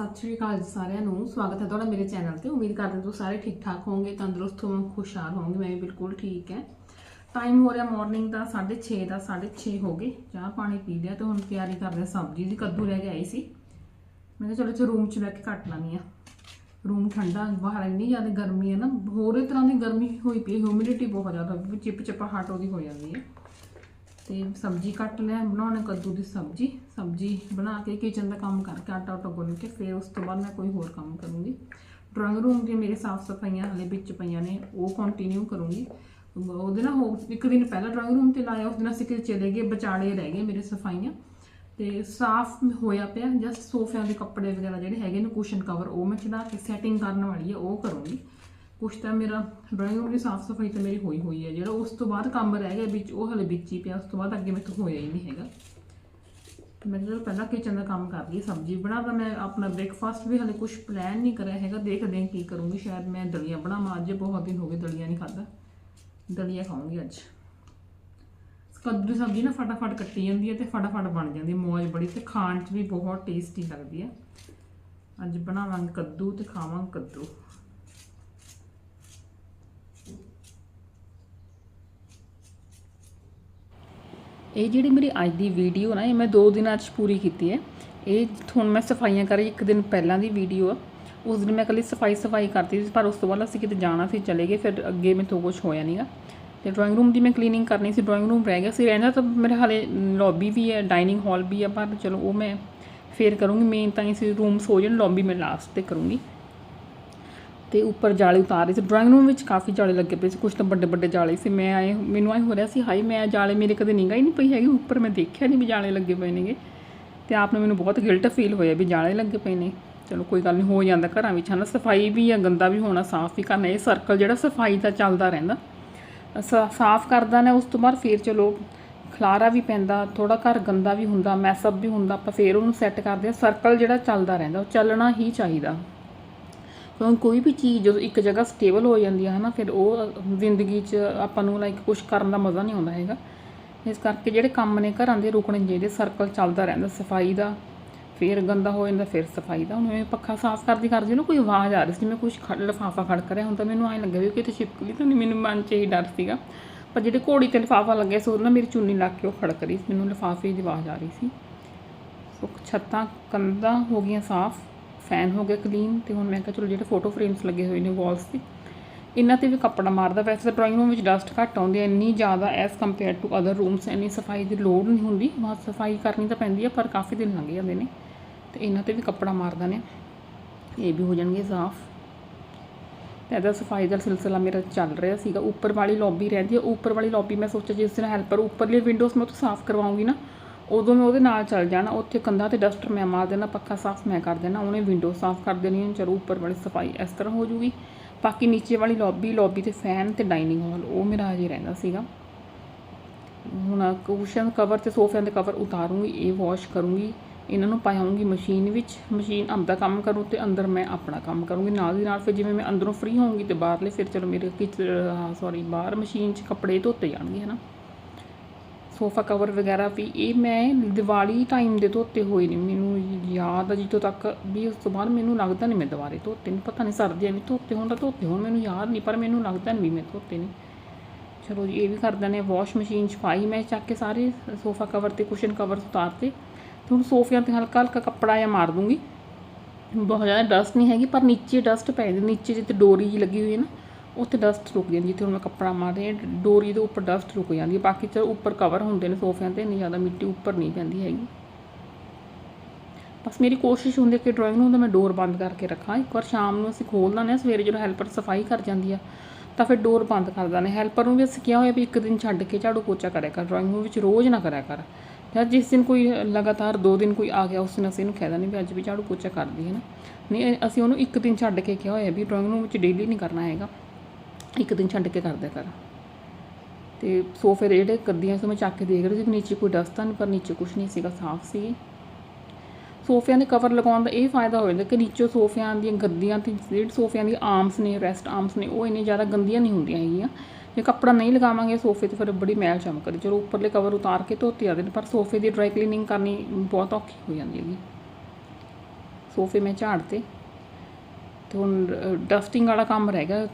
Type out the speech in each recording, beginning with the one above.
ਸਤਿ ਸ਼੍ਰੀ ਅਕਾਲ ਸਾਰਿਆਂ ਨੂੰ। ਸਵਾਗਤ ਹੈ ਤੁਹਾਡਾ ਮੇਰੇ ਚੈਨਲ ਤੇ। ਉਮੀਦ ਕਰਦੇ ਹਾਂ ਤੁਸੀਂ ਸਾਰੇ ਠੀਕ ਠਾਕ ਹੋਵੋਗੇ, ਤੰਦਰੁਸਤ ਹੋਵੋਗੇ, ਖੁਸ਼ਹਾਲ ਹੋਵੋਗੇ। ਮੈਂ ਵੀ ਬਿਲਕੁਲ ਠੀਕ ਹੈ। ਟਾਈਮ ਹੋ ਰਿਹਾ ਮਾਰਨਿੰਗ ਦਾ 6:30 ਦਾ 6:30 ਹੋ ਗਏ। ਚਾਹ ਪਾਣੀ ਪੀ ਲਿਆ ਤੇ ਹੁਣ ਤਿਆਰੀ ਕਰਦੇ ਹਾਂ ਸਬਜ਼ੀ ਦੀ। ਕੱਦੂ ਲੈ ਕੇ ਆਈ ਸੀ। ਮੈਂ ਕਿਹਾ ਚਲੋ ਚਲੋ ਰੂਮ 'ਚ ਬੈ ਕੇ ਕੱਟ ਲਾਂਗੀ ਆ। ਰੂਮ ਠੰਡਾ, ਬਾਹਰ ਇੰਨੀ ਜ਼ਿਆਦਾ ਗਰਮੀ ਹੈ ਨਾ, ਹੋਰ ਤਰ੍ਹਾਂ ਦੀ ਗਰਮੀ ਹੋਈ ਪਈ ਹਿਊਮਿਡਿਟੀ ਬਹੁਤ ਜ਼ਿਆਦਾ ਹੋਈ ਪਈ ਚਿਪ ਚਿਪਾਹਟ ਉਹਦੀ ਹੋ ਜਾਂਦੀ ਹੈ। ਤੇ ਸਬਜ਼ੀ ਕੱਟ ਲਿਆ, ਬਣਾਉਣੇ ਕੱਦੂ ਦੀ ਸਬਜ਼ੀ ਸਬਜ਼ੀ ਬਣਾ ਕੇ ਕਿਚਨ ਦਾ ਕੰਮ ਕਰਕੇ ਆਟਾ ਉਟਾ ਗੁੰਨ ਕੇ ਫਿਰ ਉਸ ਤੋਂ ਬਾਅਦ ਮੈਂ ਕੋਈ ਹੋਰ ਕੰਮ ਕਰੂੰਗੀ। ਡਰਾਇੰਗ ਰੂਮ ਦੀ ਮੇਰੇ ਸਾਫ਼ ਸਫਾਈਆਂ ਹਲੇ ਵਿੱਚ ਪਈਆਂ ਨੇ, ਉਹ ਕੰਟੀਨਿਊ ਕਰੂੰਗੀ। ਉਹਦੇ ਨਾਲ ਹੋ, ਇੱਕ ਦਿਨ ਪਹਿਲਾਂ ਡਰਾਇੰਗ ਰੂਮ ਤੇ ਲਾਇਆ, ਉਸ ਦਿਨ ਅਸੀਂ ਕਿਤੇ ਚਲੇ ਗਏ, ਵਿਚਾਲੇ ਰਹਿ ਗਏ ਮੇਰੇ ਸਫਾਈਆਂ। ਤੇ ਸਾਫ਼ ਹੋਇਆ ਪਿਆ ਜਸਟ ਸੋਫਿਆਂ ਦੇ ਕੱਪੜੇ ਵਗੈਰਾ ਜਿਹੜੇ ਹੈਗੇ ਨੇ ਕੁਸ਼ਨ ਕਵਰ ਉਹ ਮੈਂ ਚੜਾ ਕੇ ਸੈਟਿੰਗ ਕਰਨ ਵਾਲੀ ਹੈ ਉਹ ਕਰੂੰਗੀ। ਕੁਛ ਤਾਂ ਮੇਰਾ ਡਰਾਇੰਗ ਰੂਮ ਦੀ ਸਾਫ਼ ਸਫ਼ਾਈ ਤਾਂ ਮੇਰੀ ਹੋਈ ਹੋਈ ਹੈ। ਜਿਹੜਾ ਉਸ ਤੋਂ ਬਾਅਦ ਕੰਮ ਰਹਿ ਗਿਆ ਵਿੱਚ, ਉਹ ਹਲੇ ਵਿੱਚ ਹੀ ਪਿਆ। ਉਸ ਤੋਂ ਬਾਅਦ ਅੱਗੇ ਮੇਰੇ ਤੋਂ ਹੋਇਆ ਹੀ ਨਹੀਂ ਹੈਗਾ। ਮੈਂ ਜਦੋਂ ਪਹਿਲਾਂ ਕਿਚਨ ਦਾ ਕੰਮ ਕਰ ਲਈ ਸਬਜ਼ੀ ਬਣਾਦਾ ਮੈਂ ਆਪਣਾ ਬ੍ਰੇਕਫਾਸਟ ਵੀ ਹਲੇ ਕੁਝ ਪਲਾਨ ਨਹੀਂ ਕਰਿਆ ਹੈਗਾ। ਦੇਖਦੇ ਹਾਂ ਕੀ ਕਰੂੰਗੀ। ਸ਼ਾਇਦ ਮੈਂ ਦਲੀਆ ਬਣਾਵਾਂ। ਅੱਜ ਬਹੁਤ ਦਿਨ ਹੋ ਗਏ ਦਲੀਆ ਨਹੀਂ ਖਾਦਾ ਦਲੀਆ ਖਾਵਾਂਗੀ ਅੱਜ। ਕੱਦੂ ਦੀ ਸਬਜ਼ੀ ਨਾ ਫਟਾਫਟ ਕੱਟੀ ਜਾਂਦੀ ਹੈ ਤੇ ਫਟਾਫਟ ਬਣ ਜਾਂਦੀ ਹੈ। ਮੌਜ ਬੜੀ ਤੇ ਖਾਣ 'ਚ ਵੀ ਬਹੁਤ ਟੇਸਟੀ ਲੱਗਦੀ ਹੈ। ਅੱਜ ਬਣਾਵਾਂਗੇ ਕੱਦੂ ਤੇ ਖਾਵਾਂਗੇ ਕੱਦੂ। ਇਹ ਜਿਹੜੀ ਮੇਰੀ ਅੱਜ ਦੀ ਵੀਡੀਓ ਨਾ, ਇਹ ਮੈਂ 2 ਦਿਨਾਂ 'ਚ ਪੂਰੀ ਕੀਤੀ ਹੈ। ਇਹ ਹੁਣ ਮੈਂ ਸਫਾਈਆਂ ਕਰੀ ਇੱਕ ਦਿਨ ਪਹਿਲਾਂ ਦੀ ਵੀਡੀਓ ਆ। ਉਸ ਦਿਨ ਮੈਂ ਕੱਲੀ ਸਫ਼ਾਈ ਸਫ਼ਾਈ ਕਰਤੀ ਸੀ, ਪਰ ਉਸ ਤੋਂ ਬਾਅਦ ਅਸੀਂ ਕਿਤੇ ਜਾਣਾ ਸੀ, ਚਲੇ ਗਏ, ਫਿਰ ਅੱਗੇ ਮੈਥੋਂ ਕੁਝ ਹੋਇਆ ਨਹੀਂਗਾ ਤੇ ਡਰਾਇੰਗ ਰੂਮ ਦੀ ਮੈਂ ਕਲੀਨਿੰਗ ਕਰਨੀ ਸੀ ਡਰਾਇੰਗ ਰੂਮ ਰਹਿ ਗਿਆ ਸੀ। ਰਹਿੰਦਾ ਤਾਂ ਮੇਰੇ ਹਾਲੇ ਲੌਬੀ ਵੀ ਹੈ ਡਾਈਨਿੰਗ ਹਾਲ ਵੀ ਹੈ, ਪਰ ਚਲੋ ਉਹ ਮੈਂ ਫੇਰ ਕਰੂੰਗੀ। ਮੇਨ ਤਾਂ ਇਸ ਰੂਮ ਸੋ ਜਾਣ ਲੌਬੀ ਮੈਂ ਲਾਸਟ ਤੇ ਕਰੂੰਗੀ। ਤੇ ਉੱਪਰ ਜਾਲੇ ਉਤਾਰੇ ਸੀ। ਡਰਾਇੰਗ ਰੂਮ ਵਿੱਚ ਕਾਫੀ ਜਾਲੇ ਲੱਗੇ ਪਏ ਸੀ। ਕੁਝ ਤਾਂ ਵੱਡੇ ਵੱਡੇ ਜਾਲੇ ਸੀ। ਮੈਂ ਆਏ ਮੈਨੂੰ ਆਏ ਹੋ ਰਿਹਾ ਸੀ ਹਾਈ ਮੈਂ ਜਾਲੇ ਮੇਰੇ ਕਦੇ ਨਿਗਾਹ ਹੀ ਨਹੀਂ ਪਈ ਹੈਗੀ। ਉੱਪਰ ਮੈਂ ਦੇਖਿਆ ਨਹੀਂ ਵੀ ਜਾਲੇ ਲੱਗੇ ਪਏ ਨੇਗੇ। ਤੇ ਆਪ ਨੂੰ ਮੈਨੂੰ ਬਹੁਤ ਗਿਲਟ ਫੀਲ ਹੋਇਆ ਵੀ ਜਾਲੇ ਲੱਗੇ ਪਏ ਨੇ। ਚਲੋ ਕੋਈ ਗੱਲ ਨਹੀਂ, ਹੋ ਜਾਂਦਾ ਘਰਾਂ ਵਿੱਚ, ਹਨਾ। ਸਫ਼ਾਈ ਵੀ ਆ, ਗੰਦਾ ਵੀ ਹੋਣਾ, ਸਾਫ਼ ਵੀ ਕਰਨਾ। ਇਹ ਸਰਕਲ ਜਿਹੜਾ ਸਫ਼ਾਈ ਦਾ ਚੱਲਦਾ ਰਹਿੰਦਾ। ਸਾ- ਸਾਫ਼ ਕਰਦਾ ਨੇ, ਉਸ ਤੋਂ ਬਾਅਦ ਫੇਰ ਚਲੋ ਖਲਾਰਾ ਵੀ ਪੈਂਦਾ ਥੋੜਾ ਘਰ ਗੰਦਾ ਵੀ ਹੁੰਦਾ ਮੈਸਅਪ ਵੀ ਹੁੰਦਾ। ਆਪਾਂ ਫੇਰ ਉਹਨੂੰ ਸੈੱਟ ਕਰਦੇ ਆ ਸਰਕਲ ਜਿਹੜਾ ਚੱਲਦਾ ਰਹਿੰਦਾ, ਉਹ ਚੱਲਣਾ ਹੀ ਚਾਹੀਦਾ। ਕਿਉਂਕਿ ਕੋਈ ਵੀ ਚੀਜ਼ ਜਦੋਂ ਇੱਕ ਜਗ੍ਹਾ ਸਟੇਬਲ ਹੋ ਜਾਂਦੀ ਹੈ ਨਾ ਫਿਰ ਉਹ ਜ਼ਿੰਦਗੀ 'ਚ ਆਪਾਂ ਨੂੰ ਲਾਈਕ ਕੁਝ ਕਰਨ ਦਾ ਮਜ਼ਾ ਨਹੀਂ ਆਉਂਦਾ ਹੈਗਾ। ਇਸ ਕਰਕੇ ਜਿਹੜੇ ਕੰਮ ਨੇ ਘਰਾਂ ਦੇ ਰੁਕਣੇ ਚਾਹੀਦੇ ਸਰਕਲ ਚੱਲਦਾ ਰਹਿੰਦਾ, ਸਫ਼ਾਈ ਦਾ, ਫਿਰ ਗੰਦਾ ਹੋ ਜਾਂਦਾ, ਫਿਰ ਸਫ਼ਾਈ ਦਾ। ਹੁਣ ਮੈਂ ਪੱਖਾ ਸਾਫ਼ ਕਰਦੀ ਕਰਦੀ ਨਾ ਕੋਈ ਆਵਾਜ਼ ਆ ਰਹੀ ਸੀ ਮੈਂ ਕੁਝ ਲਿਫਾਫਾ ਖੜਕ ਰਿਹਾ, ਹੁਣ ਤਾਂ ਮੈਨੂੰ ਐਂ ਲੱਗਿਆ ਵੀ ਕਿਤੇ ਛਿਪਕ ਗਈ, ਤਾਂ ਨਹੀਂ, ਮੈਨੂੰ ਮਨ 'ਚ ਹੀ ਡਰ ਸੀਗਾ। ਪਰ ਜਿਹੜੇ ਘੋੜੀ ਤੇ ਲਿਫਾਫਾ ਲੱਗਿਆ ਸੀ ਉਹ ਨਾ ਮੇਰੀ ਚੁੰਨੀ ਲੱਗ ਕੇ ਉਹ ਖੜਕ ਰਹੀ ਸੀ, ਮੈਨੂੰ ਲਿਫਾਫੇ ਦੀ ਆਵਾਜ਼ ਆ ਰਹੀ ਸੀ। ਸੋ ਛੱਤਾਂ ਕੰਧਾਂ ਹੋ ਗਈਆਂ ਸਾਫ਼। ਫੈਨ ਹੋ ਗਿਆ ਕਲੀਨ ਤੇ ਹੁਣ ਮੈਂ ਕਿਹਾ ਚਲੋ ਜਿਹੜੇ ਫੋਟੋ ਫਰੇਮਸ ਲੱਗੇ ਹੋਏ ਨੇ ਵਾਲਸ ਤੇ, ਇਹਨਾਂ ਤੇ ਵੀ ਕੱਪੜਾ ਮਾਰਦਾ, ਵੈਸੇ ਤਾਂ ਡਰਾਇੰਗ ਰੂਮ ਵਿੱਚ ਡਸਟ ਘੱਟ ਆਉਂਦੀ ਹੈ ਇੰਨੀ ਜ਼ਿਆਦਾ as compare to other rooms ਇੰਨੀ ਸਫ਼ਾਈ ਦੀ ਲੋੜ ਨਹੀਂ ਹੁੰਦੀ ਬਹੁਤ ਸਫ਼ਾਈ ਕਰਨੀ ਤਾਂ ਪੈਂਦੀ ਹੈ ਪਰ ਕਾਫੀ ਦਿਨ ਲੰਘ ਜਾਂਦੇ ਨੇ ਤੇ ਇਹਨਾਂ ਤੇ ਵੀ ਕੱਪੜਾ ਮਾਰਦਾ ਨੇ। ਇਹ ਵੀ ਹੋ ਜਾਣਗੇ ਸਾਫ਼। ਤੇ ਇਹਦਾ ਸਫ਼ਾਈ ਦਾ ਸਿਲਸਿਲਾ ਮੇਰਾ ਚੱਲ ਰਿਹਾ ਸੀਗਾ, ਉੱਪਰ ਵਾਲੀ ਲੌਬੀ ਰਹਿੰਦੀ ਹੈ ਉੱਪਰ ਵਾਲੀ ਲੌਬੀ ਮੈਂ ਸੋਚਿਆ ਜਿਸ ਦਿਨ ਹੈਲਪਰ ਉੱਪਰਲੀ ਵਿੰਡੋਜ਼ ਮੈਂ ਉਹ ਤੋਂ ਸਾਫ਼ ਕਰਵਾਉਂਗੀ ਨਾ ਉਦੋਂ ਮੈਂ ਉਹਦੇ ਨਾਲ ਚੱਲ ਜਾਣਾ, ਉੱਥੇ ਕੰਧਾਂ ਤੇ ਡਸਟਰ ਮੈਂ ਮਾਰ ਦੇਣਾ, ਪੱਖਾ ਸਾਫ਼ ਮੈਂ ਕਰ ਦੇਣਾ, ਉਹਨੇ ਵਿੰਡੋ ਸਾਫ਼ ਕਰ ਦੇਣੀ ਹੈ ਚਲੋ ਉੱਪਰ ਵਾਲੀ ਸਫ਼ਾਈ ਇਸ ਤਰ੍ਹਾਂ ਹੋ ਜੂਗੀ। ਬਾਕੀ ਨੀਚੇ ਵਾਲੀ ਲੌਬੀ ਲੌਬੀ ਤੇ ਫੈਨ ਤੇ ਡਾਈਨਿੰਗ ਹਾਲ ਉਹ ਮੇਰਾ ਹਜੇ ਰਹਿੰਦਾ ਸੀਗਾ। ਹੁਣ ਕੁਸ਼ਨ ਕਵਰ ਤੇ ਸੋਫਿਆਂ ਦੇ ਕਵਰ ਉਤਾਰੂੰਗੀ, ਇਹ ਵਾਸ਼ ਕਰੂੰਗੀ, ਇਹਨਾਂ ਨੂੰ ਪਾਉਂਗੀ ਮਸ਼ੀਨ ਵਿੱਚ ਮਸ਼ੀਨ ਆਪਦਾ ਕੰਮ ਕਰੂ ਤੇ ਅੰਦਰ ਮੈਂ ਆਪਣਾ ਕੰਮ ਕਰੂੰਗੀ। ਨਾਲ ਦੀ ਨਾਲ ਫਿਰ ਜਿਵੇਂ ਮੈਂ ਅੰਦਰੋਂ ਫ੍ਰੀ ਹੋਊਂਗੀ ਤੇ ਬਾਹਰਲੇ ਫਿਰ ਚਲੋ ਮੇਰੇ ਕਿਚਨ ਸੌਰੀ ਬਾਹਰ ਮਸ਼ੀਨ 'ਚ ਕੱਪੜੇ ਧੋਤੇ ਜਾਣਗੇ, ਹਨਾ। ਸੋਫਾ ਕਵਰ ਵਗੈਰਾ ਵੀ, ਇਹ ਮੈਂ ਦੀਵਾਲੀ ਟਾਈਮ ਦੇ ਧੋਤੇ ਹੋਏ ਨੇ, ਮੈਨੂੰ ਯਾਦ ਆ ਜਿੱਥੋਂ ਤੱਕ ਵੀ ਉਸ ਤੋਂ ਬਾਅਦ ਮੈਨੂੰ ਲੱਗਦਾ ਨਹੀਂ ਮੈਂ ਦੁਬਾਰੇ ਧੋਤੇ ਨੇ, ਪਤਾ ਨਹੀਂ ਸਰਦੀਆਂ ਵੀ ਧੋਤੇ ਹੋਣ ਤਾਂ ਧੋਤੇ ਹੋਣ, ਮੈਨੂੰ ਯਾਦ ਨਹੀਂ ਪਰ ਮੈਨੂੰ ਲੱਗਦਾ ਨਹੀਂ ਵੀ ਮੈਂ ਧੋਤੇ ਨੇ। ਚਲੋ ਜੀ, ਇਹ ਵੀ ਕਰ ਦਿੰਦੇ ਵਾਸ਼ ਮਸ਼ੀਨ 'ਚ ਪਾਈ ਮੈਂ ਚੱਕ ਕੇ ਸਾਰੇ ਸੋਫਾ ਕਵਰ ਤੇ ਕੁਸ਼ਨ ਕਵਰ ਉਤਾਰਤੇ ਤੇ ਹੁਣ ਸੋਫਿਆਂ ਤੇ ਹਲਕਾ ਹਲਕਾ ਕੱਪੜਾ ਜਾਂ ਮਾਰ ਦੂੰਗੀ। ਬਹੁਤ ਜ਼ਿਆਦਾ ਡਸਟ ਨਹੀਂ ਹੈਗੀ, ਪਰ ਨੀਚੇ ਡਸਟ ਪੈ ਜਾਂਦੀ, ਨੀਚੇ ਜਿੱਥੇ ਡੋਰੀ ਜੀ ਲੱਗੀ ਹੋਈ ਹੈ ਨਾ ਉੱਥੇ ਡਸਟ ਰੁਕ ਜਾਂਦੀ ਜਿੱਥੇ ਹੁਣ ਮੈਂ ਕੱਪੜਾ ਮਾਰ ਹਾਂ, ਡੋਰੀ ਦੇ ਉੱਪਰ ਡਸਟ ਰੁਕ ਜਾਂਦੀ ਹੈ, ਬਾਕੀ ਚਲੋ ਉੱਪਰ ਕਵਰ ਹੁੰਦੇ ਨੇ ਸੋਫਿਆਂ ਤੇ, ਇੰਨੀ ਜ਼ਿਆਦਾ ਮਿੱਟੀ ਉੱਪਰ ਨਹੀਂ ਪੈਂਦੀ ਹੈਗੀ। ਬਸ ਮੇਰੀ ਕੋਸ਼ਿਸ਼ ਹੁੰਦੀ ਹੈ ਕਿ ਡਰਾਇੰਗ ਰੂਮ ਦਾ ਮੈਂ ਡੋਰ ਬੰਦ ਕਰਕੇ ਰੱਖਾਂ। ਇੱਕ ਵਾਰ ਸ਼ਾਮ ਨੂੰ ਅਸੀਂ ਖੋਲ ਦਿੰਦੇ ਹਾਂ, ਸਵੇਰੇ ਜਦੋਂ ਹੈਲਪਰ ਸਫ਼ਾਈ ਕਰ ਜਾਂਦੀ ਆ, ਤਾਂ ਫਿਰ ਡੋਰ ਬੰਦ ਕਰ ਦਿੰਦੇ ਹੈਲਪਰ ਨੂੰ ਵੀ ਅਸੀਂ ਕਿਹਾ ਹੋਇਆ ਵੀ ਇੱਕ ਦਿਨ ਛੱਡ ਕੇ ਝਾੜੂ ਪੋਚਾ ਕਰਿਆ ਕਰ ਡਰਾਇੰਗ ਰੂਮ ਵਿੱਚ ਰੋਜ਼ ਨਾ ਕਰਿਆ ਕਰ। ਜਾਂ ਜਿਸ ਦਿਨ ਕੋਈ ਲਗਾਤਾਰ ਦੋ ਦਿਨ ਕੋਈ ਆ ਗਿਆ, ਉਸ ਦਿਨ ਅਸੀਂ ਇਹਨੂੰ ਕਹਿ ਦਿੰਦੇ ਵੀ ਅੱਜ ਵੀ ਝਾੜੂ ਪੋਚਾ ਕਰਦੀ ਹੈ ਨਾ। ਨਹੀਂ, ਅਸੀਂ ਉਹਨੂੰ ਇੱਕ ਦਿਨ ਛੱਡ ਕੇ ਕਿਹਾ ਹੋਇਆ ਵੀ ਡਰਾਇੰਗ ਰੂਮ ਵਿੱਚ ਡੇਲੀ ਨਹੀਂ ਕਰਨਾ ਹੈਗਾ। ਇੱਕ ਦਿਨ ਛੱਡ ਕੇ ਕਰਦਿਆ ਕਰ। ਤੇ ਸੋਫੇ ਦੇ ਜਿਹੜੇ ਗੱਦੀਆਂ ਸੋ ਮੈਂ ਚੱਕ ਕੇ ਦੇਖ ਰਹੀ ਸੀ ਵੀ ਨੀਚੇ ਕੋਈ ਡਸਟ ਤਾਂ ਨਹੀਂ ਪਰ ਨੀਚੇ ਕੁਝ ਨਹੀਂ ਸੀਗਾ, ਸਾਫ਼ ਸੀ। ਸੋਫਿਆਂ ਦੇ ਕਵਰ ਲਗਾਉਣ ਦਾ ਇਹ ਫਾਇਦਾ ਹੋ ਜਾਂਦਾ ਕਿ ਨੀਚੇ ਸੋਫਿਆਂ ਦੀਆਂ ਗੱਦੀਆਂ ਤੇ ਜਿਹੜੇ ਸੋਫਿਆਂ ਦੀ ਆਰਮਸ ਨੇ ਰੈਸਟ ਆਰਮਸ ਨੇ, ਉਹ ਇੰਨੀ ਜ਼ਿਆਦਾ ਗੰਦੀਆਂ ਨਹੀਂ ਹੁੰਦੀਆਂ ਹੈਗੀਆਂ। ਜੇ ਕੱਪੜਾ ਨਹੀਂ ਲਗਾਵਾਂਗੇ ਸੋਫੇ ਤੇ ਫਿਰ ਬੜੀ ਮੈਲ ਚਮਕਦੀ ਚਲੋ ਉੱਪਰਲੇ ਕਵਰ ਉਤਾਰ ਕੇ ਧੋਤੇ ਜਾਂਦੇ ਨੇ ਪਰ ਸੋਫੇ ਦੀ ਡਰਾਈ ਕਲੀਨਿੰਗ ਕਰਨੀ ਬਹੁਤ ਔਖੀ ਹੋ ਜਾਂਦੀ ਹੈਗੀ। ਸੋਫੇ ਮੈਂ ਝਾੜਤੇ ਤੇ ਹੁਣ ਡਸਟਿੰਗ ਵਾਲਾ ਕੰਮ ਰਹਿ ਗਿਆ।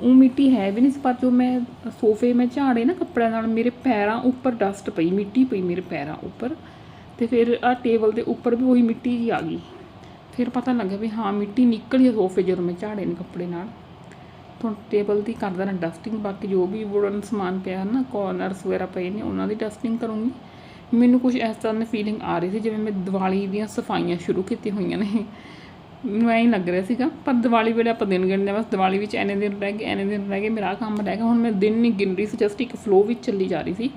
ਉਹ ਮਿੱਟੀ ਹੈ ਵੀ ਨਹੀਂ ਸੀ, ਪਰ ਜੋ ਮੈਂ ਸੋਫੇ ਮੈਂ ਝਾੜੇ ਨਾ ਕੱਪੜਿਆਂ ਨਾਲ, ਮੇਰੇ ਪੈਰਾਂ ਉੱਪਰ ਡਸਟ ਪਈ, ਮਿੱਟੀ ਪਈ ਮੇਰੇ ਪੈਰਾਂ ਉੱਪਰ। ਤੇ ਫਿਰ ਆ ਟੇਬਲ ਦੇ ਉੱਪਰ ਵੀ ਉਹੀ ਮਿੱਟੀ ਜੀ ਆ ਗਈ। ਫਿਰ ਪਤਾ ਲੱਗਿਆ ਵੀ ਹਾਂ, ਮਿੱਟੀ ਨਿਕਲੀ ਸੋਫੇ ਜਦੋਂ ਮੈਂ ਝਾੜੇ ਨੇ ਕੱਪੜੇ ਨਾਲ। ਹੁਣ ਟੇਬਲ ਦੀ ਕਰਦਾ ਨਾ ਡਸਟਿੰਗ ਬਾਕੀ ਜੋ ਵੀ ਵੁਡਨ ਸਮਾਨ ਪਿਆ ਹੈ ਨਾ ਕੋਰਨਰਸ ਵਗੈਰਾ ਪਏ ਨੇ, ਉਹਨਾਂ ਦੀ ਡਸਟਿੰਗ ਕਰੂੰਗੀ। ਮੈਨੂੰ ਕੁਝ ਇਸ ਤਰ੍ਹਾਂ ਦੀ ਫੀਲਿੰਗ ਆ ਰਹੀ ਸੀ, ਜਿਵੇਂ ਮੈਂ ਦੀਵਾਲੀ ਦੀਆਂ ਸਫਾਈਆਂ ਸ਼ੁਰੂ ਕੀਤੀਆਂ ਹੋਈਆਂ ਨੇ। ਮੈਨੂੰ ਐਂ ਹੀ ਲੱਗ ਰਿਹਾ ਸੀਗਾ ਪਰ ਦੀਵਾਲੀ ਵੇਲੇ ਆਪਾਂ ਦਿਨ ਗਿਣਦੇ ਹਾਂ, ਬਸ ਦੀਵਾਲੀ ਵਿੱਚ ਐਨੇ ਦਿਨ ਰਹਿ ਗਏ ਐਨੇ ਦਿਨ ਰਹਿ ਗਏ ਮੇਰਾ ਆਹ ਕੰਮ ਰਹਿ ਗਿਆ ਹੁਣ ਮੈਂ ਦਿਨ ਨਹੀਂ ਗਿਣ ਰਹੀ ਸੀ ਜਸਟ ਇੱਕ ਫਲੋ ਵਿੱਚ ਚੱਲੀ ਜਾ ਰਹੀ ਸੀ।